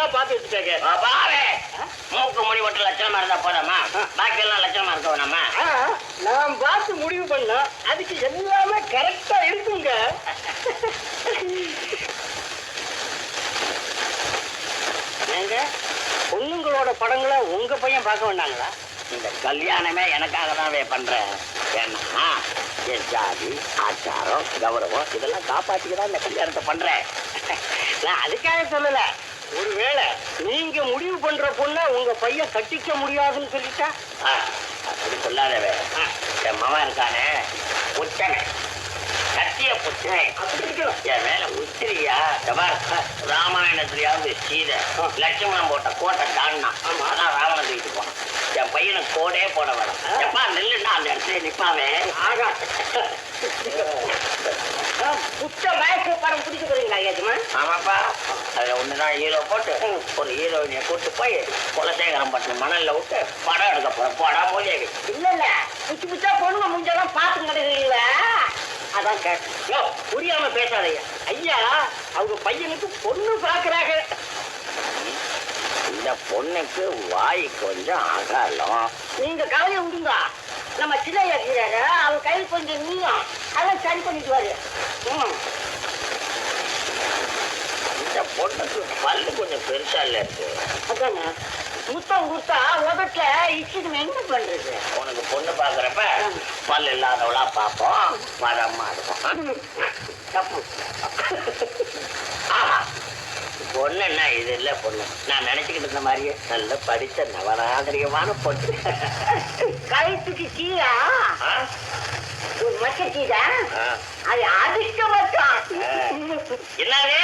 எல்லாம் பார்த்து வச்சுட்டாங்க. பாவே மூக்கு முடி மட்டும் லட்சணமா இருந்தா போதாமா? பாக்கி எல்லாம் லட்சணமா இருக்க வேணாமா? நான் பார்த்து முடிவு பண்ணா அதுக்கு எல்லாமே கரெக்டா இருக்குங்க. ஏங்க பொண்ணுங்களோட படங்களை உங்க பையன் பார்க்க வேண்டாங்களா? இந்த கல்யாணமே எனக்காக தான் பண்றேன். ஏன்னா என் ஜாதி ஆச்சாரம் கௌரவம் இதெல்லாம் காப்பாத்திக்க தான் இந்த கல்யாணத்தை பண்றேன். நான் அதுக்காக சொல்லல. ஒருவேளை நீங்க முடிவு பண்ற பொண்ண உங்க பையன் கட்டிக்க முடியாதுன்னு சொல்லிட்டா? அப்படி சொல்லாதவே. என் மவன் இருக்கானே. புச்சனை சத்திய இருக்கணும். என் மேல உத்திரியா ராமாயணத்துலயாவது சீதை. லட்சுமணன் போட்ட கோட்டை தாண்டினா அதான் ராவணன் தூக்கிட்டு போனான். என் பையனுக்கு கோடே போட வேணாம். எப்பா நில்லுன்னா அந்த இடத்துல நிப்பாவே ஆகா புத்த மயக்க படம் பிடிக்க போறீங்களா ஏஜமா ஆமாப்பா. அதுல ஒண்ணுதான் ஹீரோ போட்டு ஒரு ஹீரோயினை கூட்டு போய் குலசேகரம் பட்டினம் மணல்ல விட்டு படம் எடுக்க போற போடா மொழியை இல்ல இல்ல. புச்சு புச்சா பொண்ணுங்க முஞ்செல்லாம் பார்த்து கிடைக்கிறீங்கள அதான் கேட்டேன். யோ, புரியாம பேசாதீங்க. ஐயா அவங்க பையனுக்கு பொண்ணு பாக்குறாங்க இந்த பொண்ணுக்கு வாய் கொஞ்சம் அகலம். நீங்க கவலையை விடுங்க. நம்ம சின்ன அவர் கையில் கொஞ்சம் நீயும் அதான் சரி பண்ணிக்குவாரு ம். இந்த பொண்ணுக்கு பல்லு கொஞ்சம் பெருசா இல்ல இருக்கு. அதானே? முத்தம் கொடுத்தா உதட்டுல இச்சுக்கு என்ன பண்றது? உனக்கு பொண்ணு பாக்குறப்ப பல் இல்லாதவளா பார்ப்போம் வரமா இருக்கும். தப்பு. ஆஹா. பொண்ணுன்னா இது இல்ல பொண்ணு. நான் நினைச்சுக்கிட்டு இருந்த மாதிரியே. நல்ல படிச்ச நவநாகரிகமான பொண்ணு. கழுத்துக்கு கீழா ஆ? ஒரு மச்ச கீழா ஆ. அது அதிர்ஷ்டபட்சம் என்னது